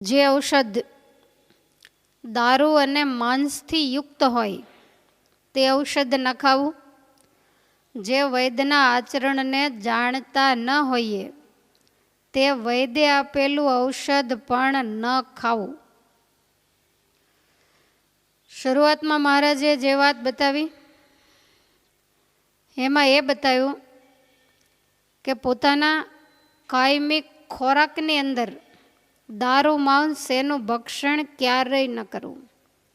જે ઔષધ દારૂ અને માંસથી યુક્ત હોય, તે ઔષધ ન ખાવું. જે વૈદ્યના આચરણને જાણતા ન હોઈએ, તે વૈદે આપેલું ઔષધ પણ ન ખાવું. શરૂઆતમાં મહારાજે જે વાત બતાવી, એમાં એ બતાવ્યું કે પોતાના કાયમિક ખોરાકની અંદર દારૂ માંસ એનું ભક્ષણ ક્યારેય ન કરવું.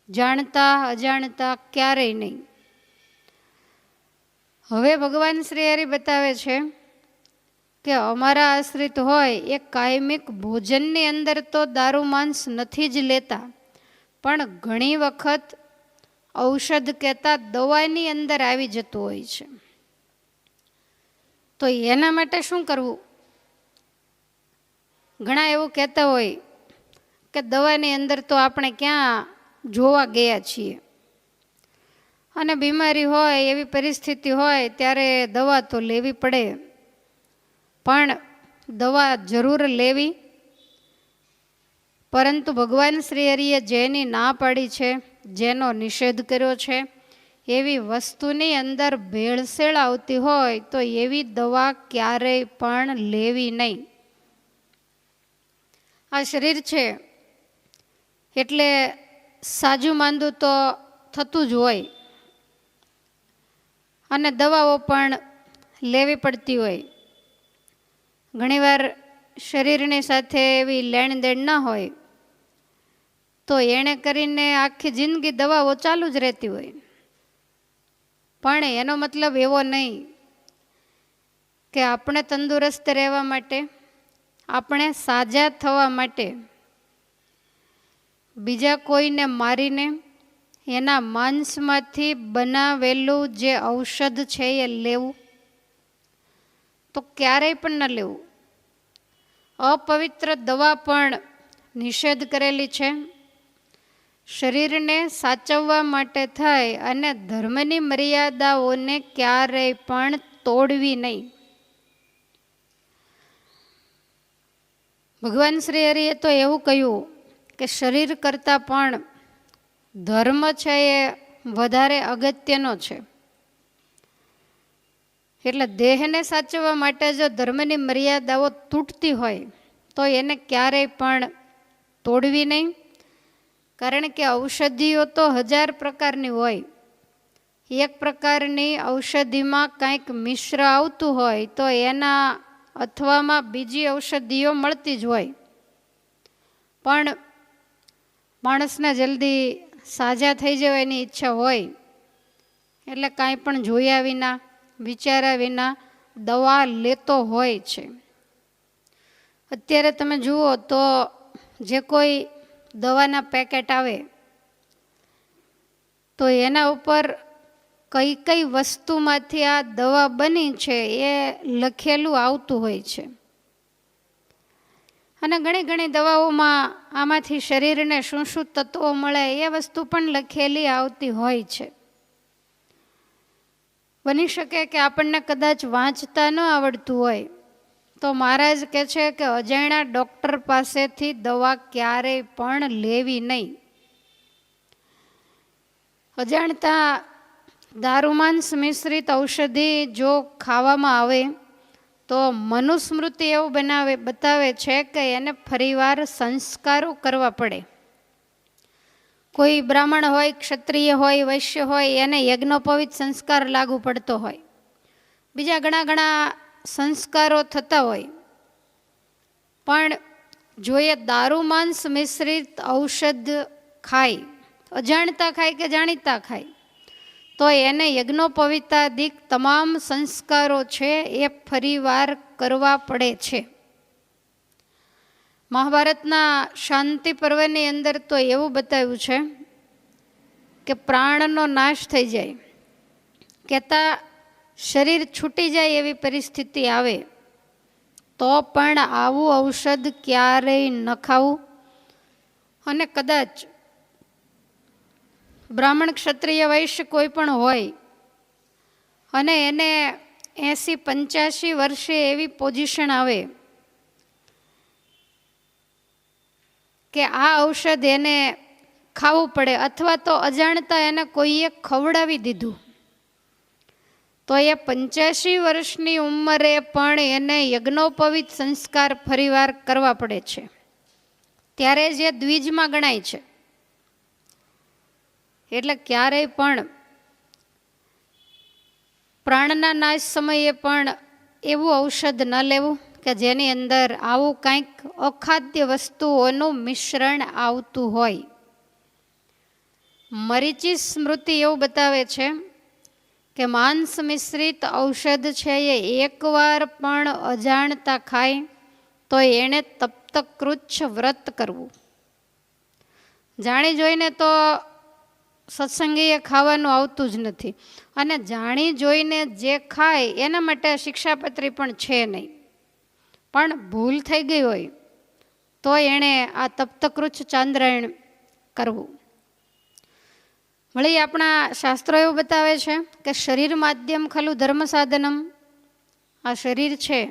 જાણતા, અજાણતા ક્યારેય નહીં. હવે ભગવાન શ્રી હરિ બતાવે છે કે અમારા આશ્રિત હોય એ કાયમિક ભોજનની અંદર તો દારૂ માંસ નથી જ લેતા, પણ ઘણી વખત ઔષધ કહેતા દવાની અંદર આવી જતું હોય છે. તો એના માટે શું કરવું? ઘણા એવું કહેતા હોય કે દવાની અંદર તો આપણે ક્યાં જોવા ગયા છીએ. અને બીમારી હોય, એવી પરિસ્થિતિ હોય, ત્યારે દવા તો લેવી પડે. પણ દવા જરૂર લેવી. પરંતુ ભગવાન શ્રી હરિએ જેની ના પાડી છે, જેનો નિષેધ કર્યો છે, એવી વસ્તુની અંદર ભેળસેળ આવતી હોય, તો એવી દવા ક્યારેય પણ લેવી નહીં. આ શરીર છે, એટલે સાજું માંદું તો થતું જ હોય. અને દવાઓ પણ લેવી પડતી હોય. ઘણીવાર શરીરની સાથે એવી લેણ દેણ ન હોય, તો એણે કરીને આખી જિંદગી દવાઓ ચાલુ જ રહેતી હોય. પણ એનો મતલબ એવો નહીં કે આપણે તંદુરસ્ત રહેવા માટે આપણે સાજા થવા માટે બીજા કોઈને મારીને એના માંસમાંથી બનાવેલું જે ઔષધ છે એ લેવું, તો ક્યારેય પણ ન લેવું. અપવિત્ર દવા પણ નિષેધ કરેલી છે. શરીરને સાચવવા માટે થાય અને ધર્મની મર્યાદાઓને ક્યારેય પણ તોડવી નહીં. ભગવાન શ્રી હરિએ તો એવું કહ્યું કે શરીર કરતાં પણ ધર્મ છે એ વધારે અગત્યનો છે. એટલે દેહને સાચવવા માટે જો ધર્મની મર્યાદાઓ તૂટતી હોય, તો એને ક્યારેય પણ તોડવી નહીં. કારણ કે ઔષધિઓ તો હજાર પ્રકારની હોય. એક પ્રકારની ઔષધિમાં કંઈક મિશ્ર આવતું હોય, તો એના અથવામાં બીજી ઔષધિઓ મળતી જ હોય. પણ માણસને જલ્દી સાજા થઈ જવાની ઈચ્છા હોય, એટલે કાંઈ પણ જોયા વિના, વિચાર્યા વિના દવા લેતો હોય છે. અત્યારે તમે જુઓ તો જે કોઈ દવાના પેકેટ આવે, તો એના ઉપર કઈ કઈ વસ્તુમાંથી આ દવા બની છે એ લખેલું આવતું હોય છે. અને ઘણી ઘણી દવાઓમાં આમાંથી શરીરને શું શું તત્વો મળે એ વસ્તુ પણ લખેલી આવતી હોય છે. બની શકે કે આપણને કદાચ વાંચતા ન આવડતું હોય, તો મહારાજ કહે છે કે અજાણ્યા ડૉક્ટર પાસેથી દવા ક્યારેય પણ લેવી નહીં. અજાણતા દારૂમાંસ મિશ્રિત ઔષધિ જો ખાવામાં આવે, તો મનુસ્મૃતિ એવું બનાવે, બતાવે છે કે એને ફરીવાર સંસ્કારો કરવા પડે. કોઈ બ્રાહ્મણ હોય, ક્ષત્રિય હોય, વૈશ્ય હોય, એને યજ્ઞોપવિત સંસ્કાર લાગુ પડતો હોય. બીજા ઘણા ઘણા સંસ્કારો થતા હોય. પણ જો એ દારૂમાંસ મિશ્રિત ઔષધ ખાય અજાણતા ખાય કે જાણીતા ખાય? તો એને યજ્ઞોપવિતાદિક તમામ સંસ્કારો છે એ ફરીવાર કરવા પડે છે. મહાભારતના શાંતિ પર્વની અંદર તો એવું બતાવ્યું છે કે પ્રાણનો નાશ થઈ જાય. કહેતા શરીર છૂટી જાય એવી પરિસ્થિતિ આવે તો પણ આવું ઔષધ ક્યારેય ન ખાવું. અને કદાચ બ્રાહ્મણ ક્ષત્રિય વૈશ્ય કોઈ પણ હોય અને એને એંસી પંચ્યાસી વર્ષે એવી પોઝિશન આવે કે આ ઔષધ એને ખાવું પડે અથવા તો અજાણતા એને કોઈએ ખવડાવી દીધું. તો એ પંચ્યાસી વર્ષની ઉંમરે પણ એને યજ્ઞોપવિત સંસ્કાર ફરીવાર કરવા પડે છે. ત્યારે જે દ્વિજમાં ગણાય છે. એટલે ક્યારેય પણ પ્રાણના નાશ સમયે પણ એવું ઔષધ ન લેવું કે જેની અંદર આવું કંઈક અખાદ્ય વસ્તુઓનું મિશ્રણ આવતું હોય. મરીચી સ્મૃતિ એવું બતાવે છે કે માંસ મિશ્રિત ઔષધ છે એ એકવાર પણ અજાણતા ખાય તો એણે તપ્તકૃચ્છ વ્રત કરવું. જાણી જોઈને તો સત્સંગીએ ખાવાનું આવતું જ નથી. અને જાણી જોઈને જે ખાય એના માટે શિક્ષાપત્રી પણ છે નહીં. પણ ભૂલ થઈ ગઈ હોય તો એણે આ તપ્તકૃચ્છ ચાંદ્રાયણ કરવું. વળી આપણા શાસ્ત્રો એવું બતાવે છે કે શરીર માધ્યમ ખલું ધર્મ સાધનમ. આ શરીર છે.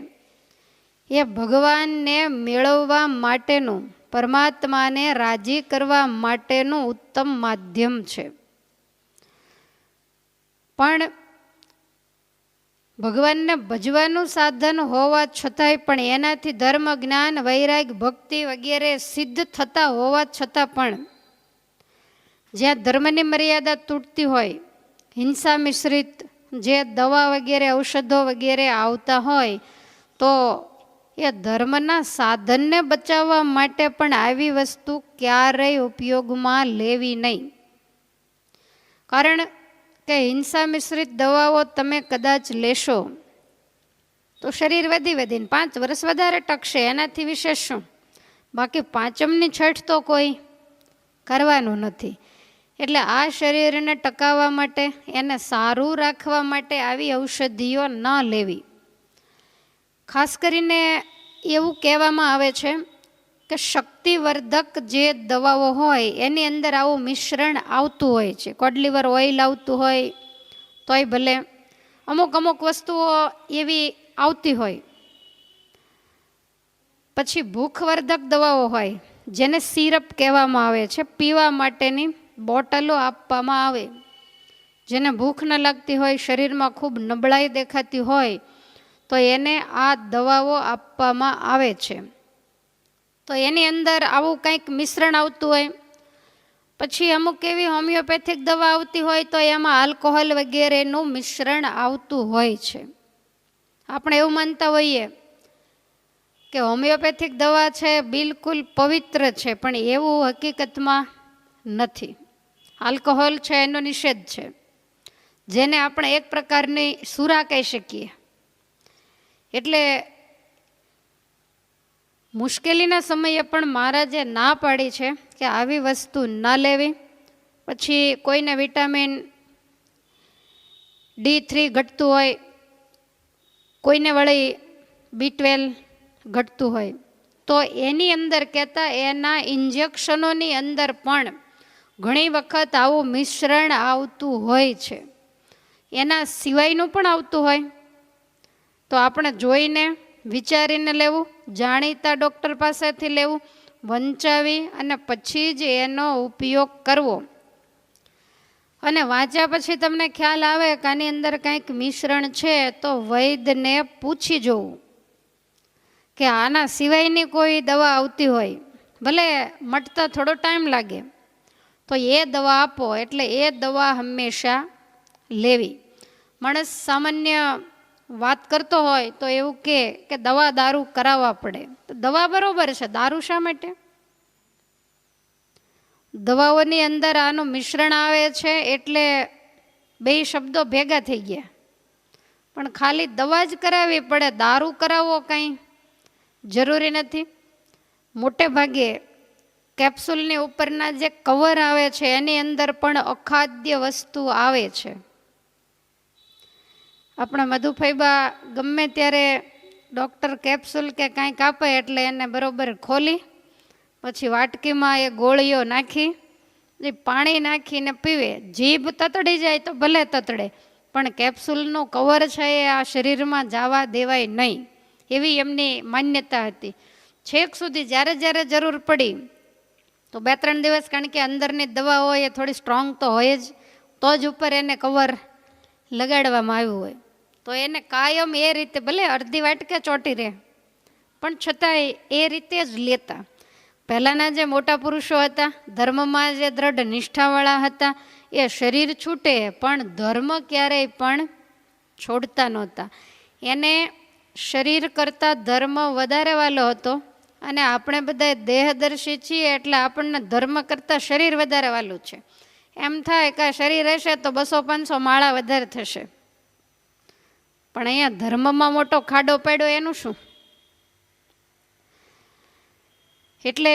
એ ભગવાનને મેળવવા માટેનું પરમાત્માને રાજી કરવા માટેનું ઉત્તમ માધ્યમ છે. પણ ભગવાનને ભજવાનું સાધન હોવા છતાંય પણ એનાથી ધર્મ, જ્ઞાન, વૈરાગ, ભક્તિ વગેરે સિદ્ધ થતા હોવા છતાં પણ જ્યાં ધર્મની મર્યાદા તૂટતી હોય, હિંસા મિશ્રિત જે દવા વગેરે, ઔષધો વગેરે આવતા હોય, તો એ ધર્મના સાધનને બચાવવા માટે પણ આવી વસ્તુ ક્યારેય ઉપયોગમાં લેવી નહીં. કારણ કે હિંસા મિશ્રિત દવાઓ તમે કદાચ લેશો તો શરીર વધી વધીને પાંચ વર્ષ વધારે ટકશે. એનાથી વિશેષ શું? બાકી પાંચમની છઠ તો કોઈ કરવાનું નથી. એટલે આ શરીરને ટકાવવા માટે, એને સારું રાખવા માટે આવી ઔષધિઓ ન લેવી. ખાસ કરીને એવું કહેવામાં આવે છે કે શક્તિવર્ધક જે દવાઓ હોય, એની અંદર આવું મિશ્રણ આવતું હોય છે. કોડલીવર ઓઇલ આવતું હોય, તોય ભલે. અમુક અમુક વસ્તુઓ એવી આવતી હોય. પછી ભૂખવર્ધક દવાઓ હોય, જેને સિરપ કહેવામાં આવે છે. પીવા માટેની બોટલો આપવામાં આવે. જેને ભૂખ ન લાગતી હોય, શરીરમાં ખૂબ નબળાઈ દેખાતી હોય તો એને આ દવાઓ આપવામાં આવે છે. તો એની અંદર આવું કંઈક મિશ્રણ આવતું હોય, પછી અમુક એવી હોમિયોપેથિક દવા આવતી હોય તો એમાં આલ્કોહોલ વગેરેનું મિશ્રણ આવતું હોય છે. આપણે એવું માનતા હોઈએ કે હોમિયોપેથિક દવા છે બિલકુલ પવિત્ર છે, પણ એવું હકીકતમાં નથી. આલ્કોહોલ છે એનો નિષેધ છે. જેને આપણે એક પ્રકારની સુરા કહી શકીએ. એટલે મુશ્કેલીના સમયે પણ મહારાજે ના પાડી છે કે આવી વસ્તુ ન લેવી. પછી કોઈને વિટામિન ડી થ્રી ઘટતું હોય, કોઈને વળી બી ટ્વેલ્વ ઘટતું હોય. તો એની અંદર કહેતા એના ઇન્જેક્શનોની અંદર પણ ઘણી વખત આવું મિશ્રણ આવતું હોય છે. એના સિવાયનું પણ આવતું હોય. તો આપણે જોઈને વિચારીને લેવું, જાણીતા ડૉક્ટર પાસેથી લેવું, વંચાવી અને પછી જ એનો ઉપયોગ કરવો. અને વાંચ્યા પછી તમને ખ્યાલ આવે કે આની અંદર કંઈક મિશ્રણ છે, તો વૈદ્યને પૂછી જોવું કે આના સિવાયની કોઈ દવા આવતી હોય. ભલે મટતા થોડો ટાઈમ લાગે, તો એ દવા આપો, એટલે એ દવા હંમેશા લેવી. માણસ સામાન્ય વાત કરતો હોય તો એવું કે કે દવા દારૂ કરાવવા પડે. તો દવા બરોબર છે, દારૂ શા માટે? દવાઓની અંદર આનું મિશ્રણ આવે છે એટલે બે શબ્દો ભેગા થઈ ગયા. પણ ખાલી દવા જ કરાવવી પડે, દારૂ કરાવવો કંઈ જરૂરી નથી. મોટે ભાગે કેપ્સ્યુલની ઉપરના જે કવર આવે છે, એની અંદર પણ અખાદ્ય વસ્તુ આવે છે. આપણા મધુફૈબા ગમે ત્યારે ડૉક્ટર કેપ્સ્યુલ કે કાંઈક આપે એટલે એને બરોબર ખોલી, પછી વાટકીમાં એ ગોળીઓ નાખી એ પાણી નાખીને પીવે, જીભ તતડી જાય તો ભલે તતડે, પણ કેપ્સ્યુલનું કવર છે એ આ શરીરમાં જવા દેવાય નહીં, એવી એમની માન્યતા હતી. છેક સુધી જ્યારે જ્યારે જરૂર પડી, તો બે ત્રણ દિવસ કારણ કે અંદરની દવા હોય એ થોડી સ્ટ્રોંગ તો હોય જ, તો જ ઉપર એને કવર લગાડવામાં આવ્યું હોય. તો એને કાયમ એ રીતે ભલે અડધી વાટકે ચોંટી રહે, પણ છતાંય એ રીતે જ લેતા. પહેલાંના જે મોટા પુરુષો હતા, ધર્મમાં જે દ્રઢ નિષ્ઠાવાળા હતા, એ શરીર છૂટે, પણ ધર્મ ક્યારેય પણ છોડતા નહોતા. એને શરીર કરતાં ધર્મ વધારે વાલો હતો અને આપણે બધા દેહદર્શી છીએ એટલે આપણને ધર્મ કરતાં શરીર વધારે વાલું છે. એમ થાય કે શરીર હશે તો બસો પાંચસો માળા વધારે થશે. પણ અહીંયા ધર્મમાં મોટો ખાડો પડ્યો એનું શું? એટલે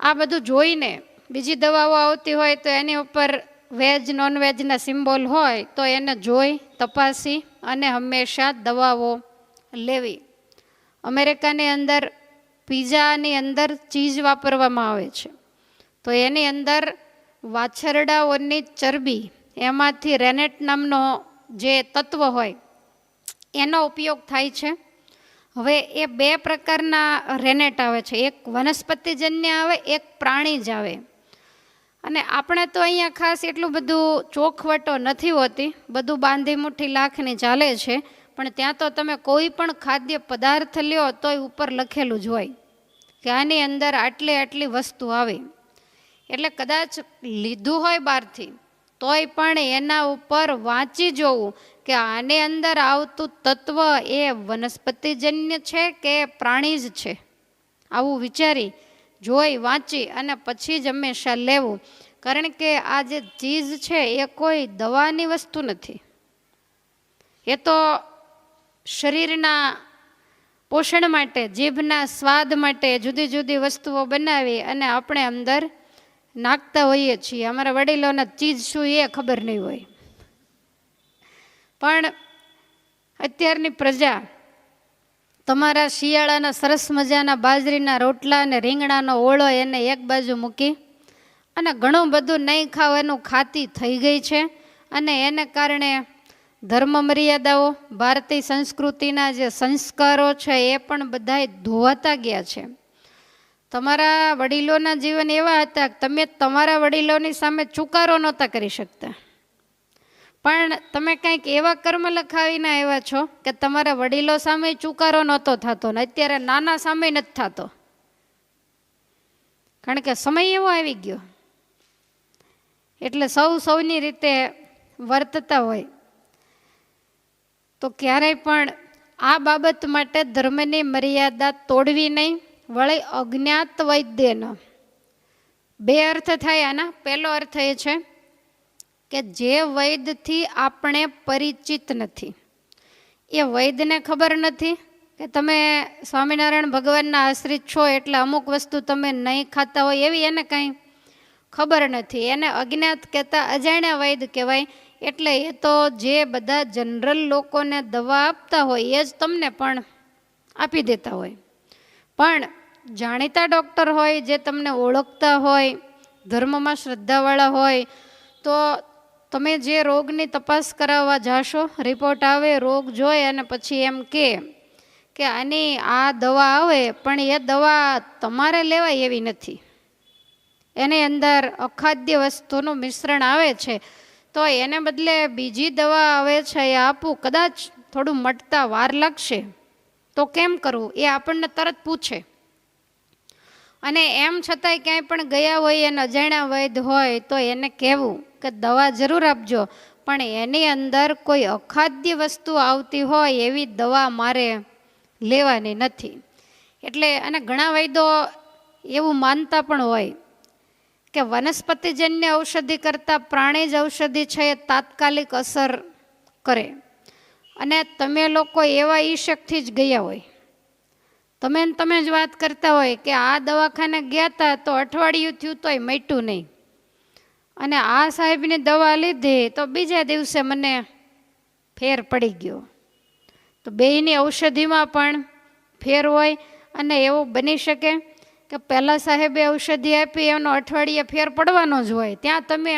આ બધું જોઈને બીજી દવાઓ આવતી હોય તો એની ઉપર વેજ નોનવેજના સિમ્બોલ હોય તો એને જોઈ, તપાસી અને હંમેશા દવાઓ લેવી. અમેરિકાની અંદર પીઝાની અંદર ચીઝ વાપરવામાં આવે છે. તો એની અંદર વાછરડાઓની ચરબી, એમાંથી રેનેટ નામનો જે તત્વ હોય એનો ઉપયોગ થાય છે. હવે એ બે પ્રકારના રેનેટ આવે છે. એક વનસ્પતિજન્ય આવે, એક પ્રાણી જ આવે. અને આપણે તો અહીંયા ખાસ એટલું બધું ચોખવટો નથી હોતી. બધું બાંધી મુઠ્ઠી લાખની ચાલે છે. પણ ત્યાં તો તમે કોઈ પણ ખાદ્ય પદાર્થ લ્યો તોય ઉપર લખેલું જ હોય કે આની અંદર આટલી આટલી વસ્તુ આવે. એટલે કદાચ લીધું હોય બહારથી તોય પણ એના ઉપર વાંચી જોવું કે આની અંદર આવતું તત્વ એ વનસ્પતિજન્ય છે કે પ્રાણી જ છે? આવું વિચારી, જોઈ, વાંચી અને પછી જ હંમેશા લેવું. કારણ કે આ જે ચીઝ છે એ કોઈ દવાની વસ્તુ નથી. એ તો શરીરના પોષણ માટે, જીભના સ્વાદ માટે જુદી જુદી વસ્તુઓ બનાવી અને આપણે અંદર નાખતા હોઈએ છીએ. અમારા વડીલોના ચીજ શું એ ખબર નહીં હોય. પણ અત્યારની પ્રજા તમારા શિયાળાના સરસ મજાના બાજરીના રોટલા અને રીંગણાનો ઓળો એને એક બાજુ મૂકી અને ઘણું બધું નહીં ખાવાનું ખાતી થઈ ગઈ છે અને એને કારણે ધર્મ મર્યાદાઓ ભારતીય સંસ્કૃતિના જે સંસ્કારો છે એ પણ બધાય ધોવાતા ગયા છે. તમારા વડીલોના જીવન એવા હતા કે તમે તમારા વડીલોની સામે ચુકારો નહોતા કરી શકતા. પણ તમે કંઈક એવા કર્મ લખાવીને આવ્યા છો કે તમારા વડીલો સામે ચુકારો નહોતો થતો ને અત્યારે નાના સામે નથી થતો. કારણ કે સમય એવો આવી ગયો. એટલે સૌ સૌની રીતે વર્તતા હોય. તો ક્યારેય પણ આ બાબત માટે ધર્મની મર્યાદા તોડવી નહીં. વળી અજ્ઞાત વૈદ્યનો. બે અર્થ થાય આના. પહેલો અર્થ એ છે કે જે વૈદથી આપણે પરિચિત નથી. એ વૈદને ખબર નથી કે તમે સ્વામિનારાયણ ભગવાનના આશ્રિત છો એટલે અમુક વસ્તુ તમે નહીં ખાતા હોય એવી એને કાંઈ ખબર નથી. એને અજ્ઞાત કહેતા અજાણ્યા વૈદ કહેવાય એટલે એ તો જે બધા જનરલ લોકોને દવા આપતા હોય એ જ તમને પણ આપી દેતા હોય. પણ જાણીતા ડૉક્ટર હોય, જે તમને ઓળખતા હોય, ધર્મમાં શ્રદ્ધાવાળા હોય, તો તમે જે રોગની તપાસ કરાવવા જાશો, રિપોર્ટ આવે, રોગ જોઈ અને પછી એમ કે કે આની આ દવા આવે, પણ એ દવા તમારે લેવાય એવી નથી. એની અંદર અખાદ્ય વસ્તુનું મિશ્રણ આવે છે, તો એને બદલે બીજી દવા આવે છે એ આપું, કદાચ થોડું મટતા વાર લાગશે. તો કેમ કરવું? એ આપણને તરત પૂછે. અને એમ છતાંય ક્યાંય પણ ગયા હોય અને અજાણ્યા વૈદ હોય, તો એને કહેવું કે દવા જરૂર આપજો. પણ એની અંદર કોઈ અખાદ્ય વસ્તુ આવતી હોય, એવી દવા મારે લેવાની નથી. એટલે, અને ઘણા વૈદો એવું માનતા પણ હોય કે વનસ્પતિજન્ય ઔષધિ કરતાં પ્રાણી જ ઔષધિ છે એ તાત્કાલિક અસર કરે. અને તમે લોકો એવા ઈશકથી જ ગયા હોય. તમે તમે જ વાત કરતા હોય કે આ દવાખાને ગયા હતા તો અઠવાડિયું થયું તોય મટ્યું નહીં. અને આ સાહેબની દવા લીધી તો બીજા દિવસે મને ફેર પડી ગયો. તો બેયની ઔષધિમાં પણ ફેર હોય અને એવું બની શકે કે પહેલાં સાહેબે ઔષધિ આપી, એનો અઠવાડિયે ફેર પડવાનો જ હોય. ત્યાં તમે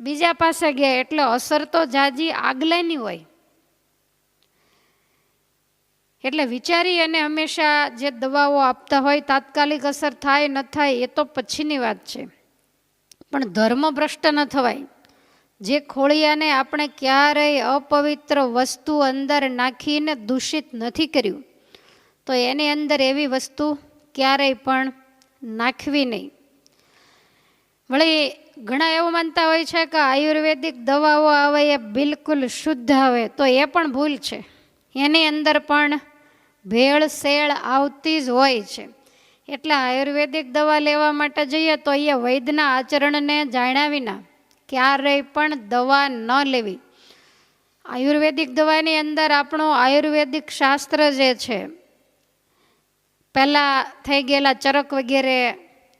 બીજા પાસે ગયા એટલે અસર તો જાજી આગલાની હોય. એટલે વિચારી અને હંમેશા જે દવાઓ આપતા હોય, તાત્કાલિક અસર થાય, ન થાય, એ તો પછીની વાત છે. પણ ધર્મ ભ્રષ્ટ ન થવાય. જે ખોળિયાને આપણે ક્યારેય અપવિત્ર વસ્તુ અંદર નાખીને દૂષિત નથી કર્યું, તો એની અંદર એવી વસ્તુ ક્યારેય પણ નાખવી નહીં. વળી ઘણા એવું માનતા હોય છે કે આયુર્વેદિક દવાઓ આવે એ બિલકુલ શુદ્ધ આવે, તો એ પણ ભૂલ છે. એની અંદર પણ ભેળસેળ આવતી જ હોય છે. એટલે આયુર્વેદિક દવા લેવા માટે જઈએ તો એ વૈદ્યના આચરણને જાણ્યા વિના ક્યારેય પણ દવા ન લેવી. આયુર્વેદિક દવાની અંદર આપણું આયુર્વેદિક શાસ્ત્ર જે છે, પહેલાં થઈ ગયેલા ચરક વગેરે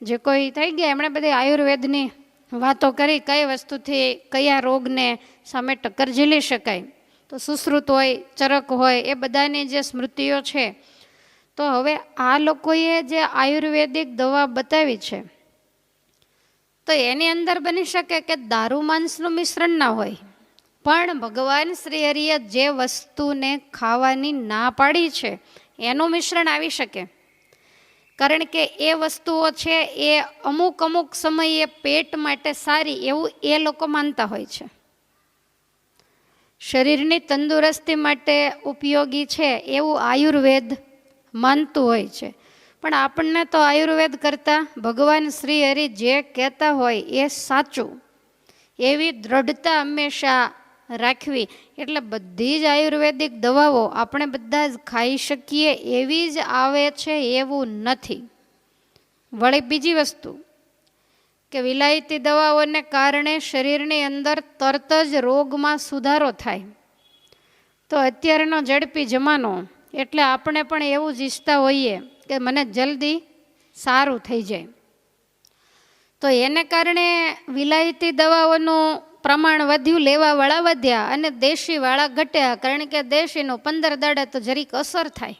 જે કોઈ થઈ ગયા, એમણે બધી આયુર્વેદની વાતો કરી, કઈ વસ્તુથી કયા રોગને સામે ટક્કર ઝીલી શકાય. તો સુશ્રુત હોય, ચરક હોય, એ બધાની જે સ્મૃતિઓ છે. તો હવે આ લોકોએ જે આયુર્વેદિક દવા બતાવી છે, તો એની અંદર બની શકે કે દારૂ માંસનું મિશ્રણ ના હોય. પણ ભગવાન શ્રી હરિએ જે વસ્તુને ખાવાની ના પાડી છે, એનું મિશ્રણ આવી શકે. કારણ કે એ વસ્તુઓ છે એ અમુક અમુક સમયે પેટ માટે સારી એવું એ લોકો માનતા હોય છે. શરીરની તંદુરસ્તી માટે ઉપયોગી છે એવું આયુર્વેદ માનતું હોય છે. પણ આપણને તો આયુર્વેદ કરતાં ભગવાન શ્રી હરિ જે કહેતા હોય એ સાચું. એવી દ્રઢતા હંમેશા રાખવી. એટલે બધી જ આયુર્વેદિક દવાઓ આપણે બધા જ ખાઈ શકીએ એવી જ આવે છે એવું નથી. વળી બીજી વસ્તુ કે વિલાયતી દવાઓને કારણે શરીરની અંદર તરત જ રોગમાં સુધારો થાય. તો અત્યારનો ઝડપી જમાનો, એટલે આપણે પણ એવું જ ઈચ્છતા હોઈએ કે મને જલ્દી સારું થઈ જાય. તો એને કારણે વિલાયતી દવાઓનું પ્રમાણ વધ્યું, લેવાવાળા વધ્યા અને દેશીવાળા ઘટ્યા, કારણ કે દેશીનો પંદર દાડે તો જરીક અસર થાય.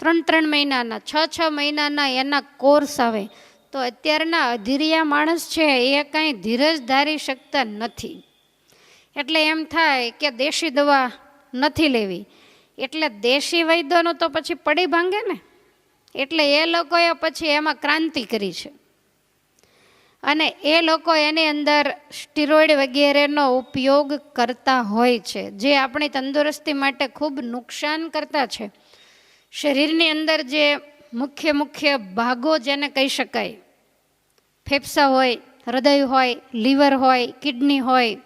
ત્રણ ત્રણ મહિનાના, છ છ મહિનાના એના કોર્સ આવે. તો અત્યારના અધીરિયા માણસ છે, એ કાંઈ ધીરજ ધારી શકતા નથી. એટલે એમ થાય કે દેશી દવા નથી લેવી. એટલે દેશી વૈદ્યોનું તો પછી પડી ભાંગે ને? એટલે એ લોકોએ પછી એમાં ક્રાંતિ કરી છે. અને એ લોકો એની અંદર સ્ટીરોઇડ વગેરેનો ઉપયોગ કરતા હોય છે, જે આપણી તંદુરસ્તી માટે ખૂબ નુકસાન કરતા છે. શરીરની અંદર જે મુખ્ય મુખ્ય ભાગો જેને કહી શકાય. ફેફસા હોય, હૃદય હોય, લીવર હોય, કિડની હોય,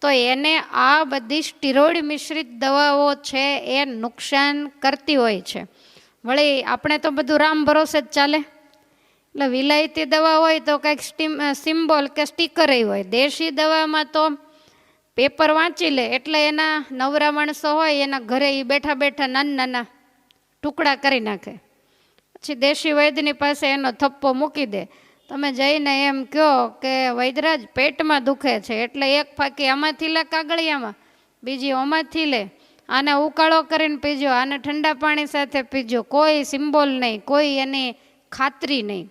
તો એને આ બધી સ્ટીરોઇડ મિશ્રિત દવાઓ છે એ નુકસાન કરતી હોય છે. વળી આપણે તો બધું રામ ભરોસે જ ચાલે. એટલે વિલાયતી દવા હોય તો કંઈક સ્ટીમ સિમ્બોલ કે સ્ટીકર હોય. દેશી દવામાં તો પેપર વાંચી લે એટલે એના નવરા માણસો હોય, એના ઘરે એ બેઠા બેઠા નાના નાના ટુકડા કરી નાખે. પછી દેશી વૈદ્યની પાસે એનો થપ્પો મૂકી દે. તમે જઈને એમ કહો કે વૈદરાજ પેટમાં દુખે છે, એટલે એક ફાંકી આમાંથી લે કાગળિયામાં, બીજી ઓમાંથી લે. આને ઉકાળો કરીને પીજો, આને ઠંડા પાણી સાથે પીજો. કોઈ સિમ્બોલ નહીં, કોઈ એની ખાતરી નહીં.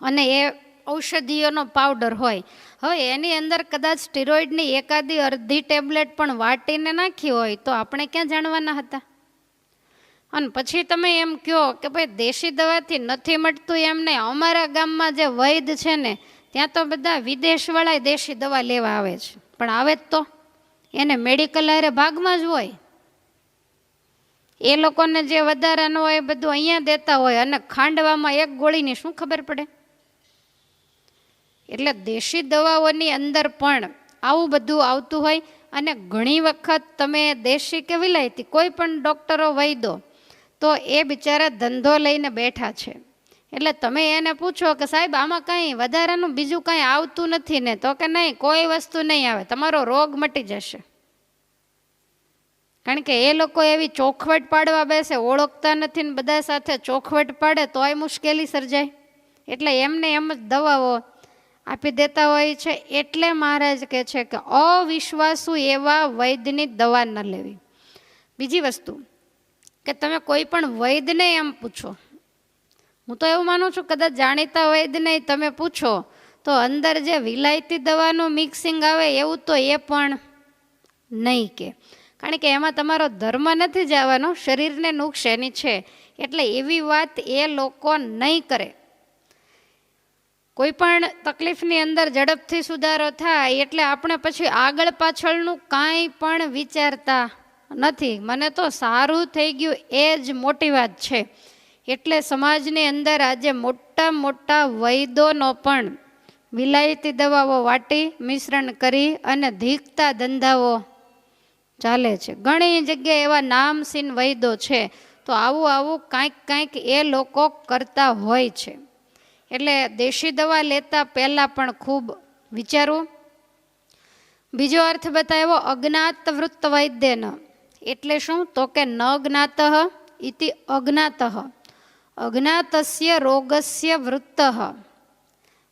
અને એ ઔષધિઓનો પાવડર હોય. હવે એની અંદર કદાચ સ્ટીરોઇડની એકાદી અડધી ટેબ્લેટ પણ વાટીને નાખી હોય તો આપણે ક્યાં જાણવાના હતા? અને પછી તમે એમ કહો કે ભાઈ દેશી દવાથી નથી મટતું એમ નહીં. અમારા ગામમાં જે વૈદ છે ને, ત્યાં તો બધા વિદેશવાળા દેશી દવા લેવા આવે છે. પણ આવે જ તો. એને મેડિકલ હારે ભાગમાં જ હોય. એ લોકોને જે વધારાનું હોય એ બધું અહીંયા દેતા હોય અને ખાંડવામાં એક ગોળીની શું ખબર પડે? એટલે દેશી દવાઓની અંદર પણ આવું બધું આવતું હોય અને ઘણી વખત તમે દેશી કે વિલાયતી, કોઈ પણ ડૉક્ટરો વૈદો તો એ બિચારા ધંધો લઈને બેઠા છે. એટલે તમે એને પૂછો કે સાહેબ, આમાં કંઈ વધારાનું બીજું કંઈ આવતું નથી ને? તો કે નહીં, કોઈ વસ્તુ નહીં આવે. તમારો રોગ મટી જશે. કારણ કે એ લોકો એવી ચોખવટ પાડવા બેસે, ઓળખતા નથી ને બધા સાથે ચોખવટ પાડે, તોય મુશ્કેલી સર્જાય. એટલે એમને એમ જ દવાઓ આપી દેતા હોય છે. એટલે મહારાજ કહે છે કે અવિશ્વાસુ એવા વૈદ્યની દવા ન લેવી. બીજી વસ્તુ કે તમે કોઈ પણ વૈદને એમ પૂછો. હું તો એવું માનું છું, કદાચ જાણીતા વૈદને તમે પૂછો, તો અંદર જે વિલાયતી દવાનું મિક્સિંગ આવે એવું તો એ પણ નહીં કે. કારણ કે એમાં તમારો ધર્મ નથી જવાનો, શરીરને નુકસાની છે, એટલે એવી વાત એ લોકો નહીં કરે. કોઈ પણ તકલીફની અંદર ઝડપથી સુધારો થાય, એટલે આપણે પછી આગળ પાછળનું કાંઈ પણ વિચારતા નથી. મને તો સારું થઈ ગયું એ જ મોટી વાત છે. એટલે સમાજની અંદર આજે મોટા મોટા વૈદોનો પણ વિલાયતી દવાઓ વાટી, મિશ્રણ કરી અને ધીકતા ધંધાઓ ચાલે છે. ઘણી જગ્યાએ એવા નામસીન વૈદો છે. તો આવું આવું કાંઈક કાંઈક એ લોકો કરતા હોય છે. એટલે દેશી દવા લેતા પહેલાં પણ ખૂબ વિચારવું બીજો અર્થ બતાવ્યો અજ્ઞાત વૃત્ત વૈદ્યન. એટલે શું? તો કે ન જ્ઞાત ઇતિ અજ્ઞાત. અજ્ઞાતસ્ય રોગસ્ય વૃત્ત.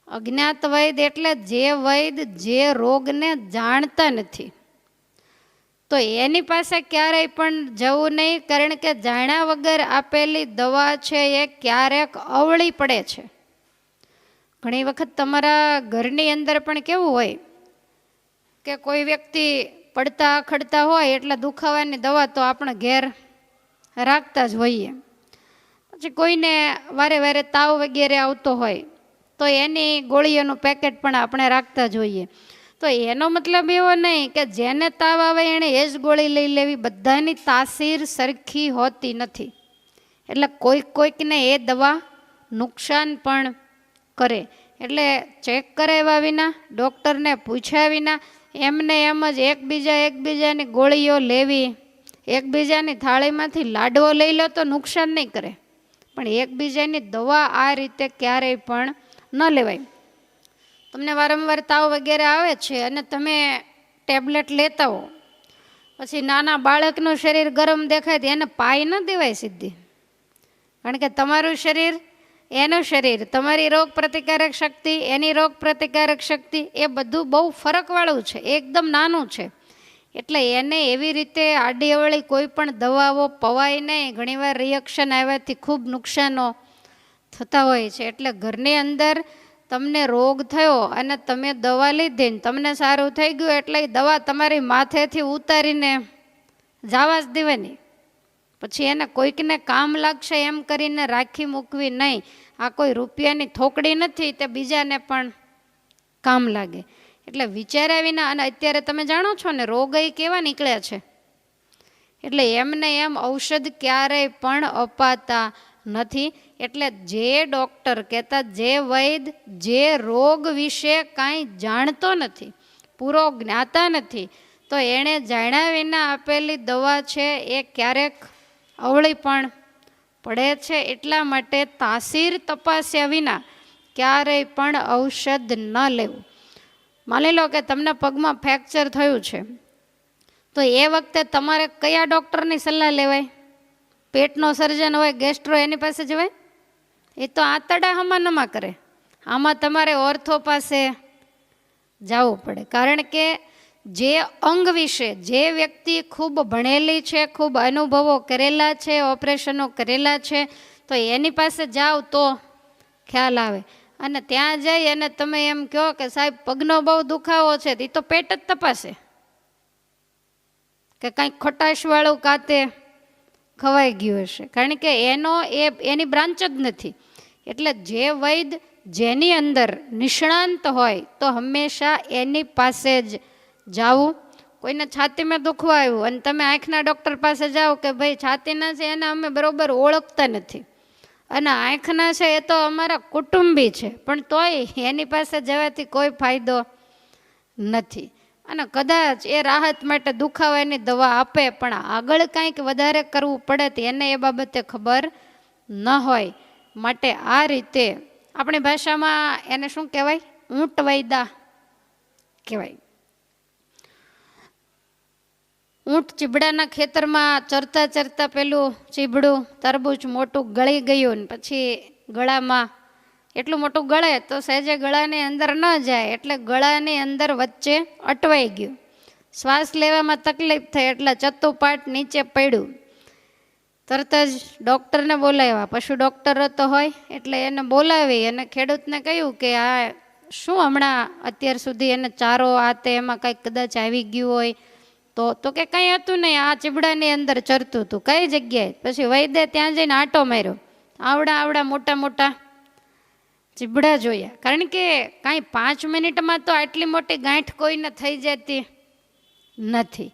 અજ્ઞાત વૈદ એટલે જે વૈદ જે રોગને જાણતા નથી. તો એની પાસે ક્યારેય પણ જવું નહીં, કારણ કે જાણ્યા વગર આપેલી દવા છે એ ક્યારેક અવળી પડે છે. ઘણી વખત તમારા ઘરની અંદર પણ કેવું હોય કે કોઈ વ્યક્તિ પડતા ખડતા હોય એટલે દુખાવાની દવા તો આપણે ઘેર રાખતા જ હોઈએ. પછી કોઈને વારે વારે તાવ વગેરે આવતો હોય, તો એની ગોળીઓનું પેકેટ પણ આપણે રાખતા જ હોઈએ. તો એનો મતલબ એવો નહીં કે જેને તાવ આવે એણે એ જ ગોળી લઈ લેવી, બધાની તાસીર સરખી હોતી નથી. એટલે કોઈક કોઈકને એ દવા નુકસાન પણ કરે. એટલે ચેક કરાવ્યા વિના, ડૉક્ટરને પૂછ્યા વિના એમને એમ જ એકબીજા એકબીજાની ગોળીઓ લેવી, એકબીજાની થાળીમાંથી લાડવો લઈ લો તો નુકસાન નહીં કરે. પણ એકબીજાની દવા આ રીતે ક્યારેય પણ ન લેવાય. તમને વારંવાર તાવ વગેરે આવે છે અને તમે ટેબ્લેટ લેતા હો, પછી નાના બાળકનું શરીર ગરમ દેખાય તો એને પાઈ ન દેવાય સીધી. કારણ કે તમારું શરીર એનું શરીર, તમારી રોગ પ્રતિકારક શક્તિ, એની રોગ પ્રતિકારક શક્તિ એ બધું બહુ ફરકવાળું છે, એકદમ નાનું છે. એટલે એને એવી રીતે આડી અવળી કોઈ પણ દવાઓ પવાય નહીં, ઘણીવાર રિએક્શન આવ્યાથી ખૂબ નુકસાનો થતા હોય છે. એટલે ઘરની અંદર તમને રોગ થયો અને તમે દવા લીધી ને તમને સારું થઈ ગયું એટલે દવા તમારી માથેથી ઉતારીને જવા જ દેવાની. પછી એને કોઈકને કામ લાગશે એમ કરીને રાખી મૂકવી નહીં. આ કોઈ રૂપિયાની થોકડી નથી, તે બીજાને પણ કામ લાગે. એટલે વિચાર્યા વિના અને અત્યારે તમે જાણો છો ને, રોગ એ કેવા નીકળ્યા છે? એટલે એમને એમ ઔષધ ક્યારેય પણ અપાતા નથી. એટલે જે ડૉક્ટર કહેતા, જે વૈદ જે રોગ વિશે કાંઈ જાણતો નથી, પૂરો જ્ઞાતા નથી, તો એણે જાણ્યા વિના આપેલી દવા છે એ ક્યારેક અવળી પણ પડે છે એટલા માટે તાસીર તપાસ્યા વિના ક્યારેય પણ ઔષધ ન લેવું. માની લો કે તમને પગમાં ફ્રેક્ચર થયું છે, તો એ વખતે તમારે કયા ડૉક્ટરની સલાહ લેવાય? પેટનો સર્જન હોય, ગેસ્ટ્રો એની પાસે જવાય? એ તો આંતરડા હમાનમાં કરે. આમાં તમારે ઓર્થો પાસે જવું પડે. કારણ કે જે અંગ વિશે, જે વ્યક્તિ ખૂબ ભણેલી છે, ખૂબ અનુભવો કરેલા છે, ઓપરેશનો કરેલા છે, તો એની પાસે જાઓ તો ખ્યાલ આવે. અને ત્યાં જઈ અને તમે એમ કહો કે સાહેબ, પગનો બહુ દુખાવો છે એ તો પેટ જ તપાસે. કે કંઈક ખટાશવાળું કાતે ખવાઈ ગયું હશે. કારણ કે એનો એ, એની બ્રાન્ચ જ નથી. એટલે જે વૈદ જેની અંદર નિષ્ણાંત હોય, તો હંમેશા એની પાસે જ જાવું કોઈને છાતીમાં દુખવા આવ્યું. અને તમે આંખના ડૉક્ટર પાસે જાઓ કે ભાઈ છાતીના છે, એને અમે બરાબર ઓળખતા નથી. અને આંખના છે, એ તો અમારા કુટુંબી છે. પણ તોય એની પાસે જવાથી કોઈ ફાયદો નથી. અને કદાચ એ રાહત માટે દુખાવાની દવા આપે, પણ આગળ કાંઈક વધારે કરવું પડે તો એને એ બાબતે ખબર ન હોય. માટે આ રીતે આપણી ભાષામાં એને શું કહેવાય? ઊંટ વૈદા કહેવાય. ઊંટ ચીબડાના ખેતરમાં ચરતા ચરતા પેલું ચીબડું તરબૂચ મોટું ગળી ગયું ને પછી ગળામાં એટલું મોટું ગળે તો સહેજે ગળાની અંદર ન જાય એટલે ગળાની અંદર વચ્ચે અટવાઈ ગયું. શ્વાસ લેવામાં તકલીફ થઈ એટલે ચતુપાટ નીચે પડ્યું. તરત જ ડૉક્ટરને બોલાવ્યા. પશુ ડૉક્ટર તો હોય એટલે એને બોલાવી અને ખેડૂતને કહ્યું કે આ શું હમણાં અત્યાર સુધી એને ચારો આ તે એમાં કંઈક કદાચ આવી ગયું હોય તો તો કે કંઈ હતું નહીં. આ ચીબડાની અંદર ચરતું હતું. કઈ જગ્યાએ? પછી વૈદ્ય ત્યાં જઈને આંટો માર્યો. આવડા આવડા, મોટા મોટા ચીબડા જોયા. કારણ કે કાંઈ પાંચ મિનિટમાં તો આટલી મોટી ગાંઠ કોઈને થઈ જતી નથી.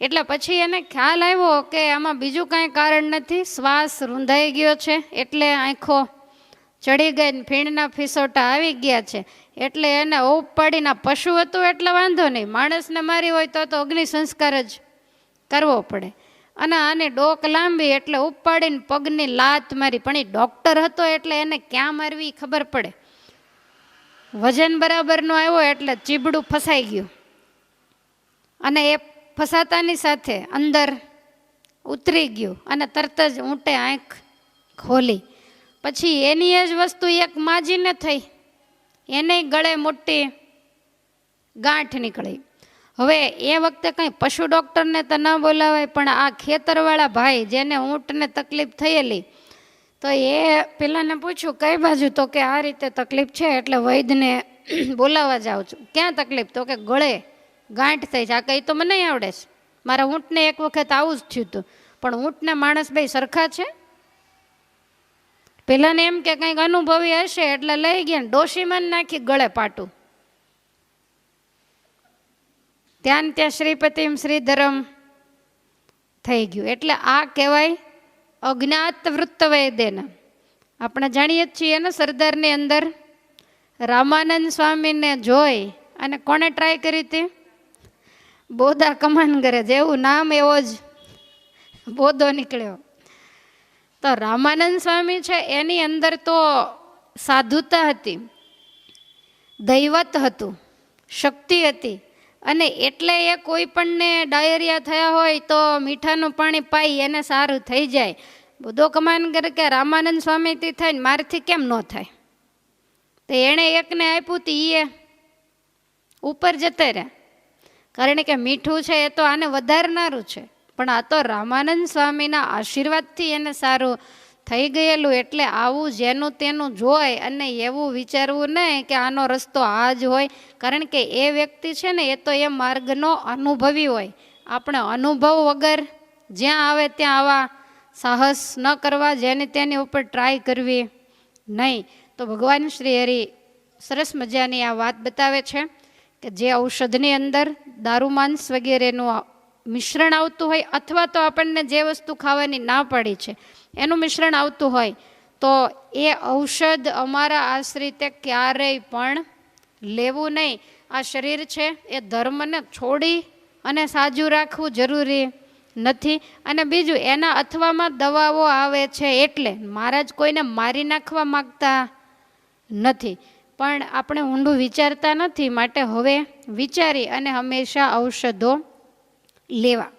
એટલે પછી એને ખ્યાલ આવ્યો કે આમાં બીજું કાંઈ કારણ નથી. શ્વાસ રૂંધાઈ ગયો છે. એટલે આંખો ચડી ગઈ ફીણના ફીસોટા આવી ગયા છે. એટલે એને ઉપાડીને પશુ હતું એટલે વાંધો નહીં. માણસને મારી હોય તો તો અગ્નિ સંસ્કાર જ કરવો પડે. અને આને ડોક લાંબી એટલે ઉપાડીને પગની લાત મારી. પણ એ ડૉક્ટર હતો એટલે એને ક્યાં મારવી ખબર પડે. વજન બરાબરનો આવ્યો એટલે ચીબડું ફસાઈ ગયું. અને એ ફસાતાની સાથે અંદર ઉતરી ગયું અને તરત જ ઊંટે આંખ ખોલી. પછી એની જ વસ્તુ એક માજીને થઈ. એને ગળે મોટી ગાંઠ નીકળી. હવે એ વખતે કંઈ પશુ ડૉક્ટરને તો ન બોલાવાય, પણ આ ખેતરવાળા ભાઈ જેને ઊંટને તકલીફ થયેલી, તો એ પેલાને પૂછ્યું, કઈ બાજુ? તો કે આ રીતે તકલીફ છે, એટલે વૈદ્યને બોલાવવા જાઉં છું. ક્યાં તકલીફ? તો કે ગળે ગાંઠ થઈ છે. આ કંઈ તો મને આવડે છે. મારા ઊંટને એક વખત આવું જ થયું હતું. પણ ઊંટને માણસ ભાઈ સરખા છે? પેલાને એમ કે કંઈક અનુભવી હશે એટલે લઈ ગયા ડોશીમાં નાખી ગળે પાટું. ત્યાં ત્યાં શ્રીપતિમ શ્રીધરમ થઈ ગયું. એટલે આ કહેવાય અજ્ઞાત વૃત્ત વૈદ્યના આપણે જાણીએ જ છીએ ને સરદારની અંદર રામાનંદ સ્વામીને જોઈ અને કોણે ટ્રાય કરી હતી? બોધા કમાન કરે, જેવું નામ એવો જ બોધો નીકળ્યો. તો રામાનંદ સ્વામી છે, એની અંદર તો સાધુતા હતી, દૈવત હતું, શક્તિ હતી, અને એટલે એ કોઈ પણને ડાયરિયા થયા હોય તો મીઠાનું પાણી પાઈ એને સારું થઈ જાય. બધો કમાન કરે કે રામાનંદ સ્વામીથી થાય ને મારથી કેમ ન થાય? તો એણે એકને આપ્યું તી એ ઉપર જતા રહ્યા. કારણ કે મીઠું છે એ તો આને વધારનારું છે. પણ આ તો રામાનંદ સ્વામીના આશીર્વાદથી એને સારું થઈ ગયેલું એટલે આવું જેનું તેનું જોઈ અને એવું વિચારવું નહીં કે આનો રસ્તો આ જ હોય. કારણ કે એ વ્યક્તિ છે ને, એ તો એ માર્ગનો અનુભવી હોય. આપણે અનુભવ વગર જ્યાં આવે ત્યાં આવા સાહસ ન કરવા જેને તેની ઉપર ટ્રાય કરવી નહીં. તો ભગવાન શ્રી હરિ સરસ મજાની આ વાત બતાવે છે કે જે ઔષધની અંદર દારૂમાંસ વગેરેનું મિશ્રણ આવતું હોય અથવા તો આપણને જે વસ્તુ ખાવાની ના પડી છે, એનું મિશ્રણ આવતું હોય, તો એ ઔષધ અમારા આશ્રિતે ક્યારેય પણ લેવું નહીં. આ શરીર છે, એ ધર્મને છોડી અને સાજું રાખવું જરૂરી નથી. અને બીજું, એના અથવામાં દવાઓ આવે છે એટલે મહારાજ કોઈને મારી નાખવા માગતા નથી. પણ આપણે ઊંડું વિચારતા નથી, માટે હવે વિચારી અને હંમેશા ઔષધો લેવા.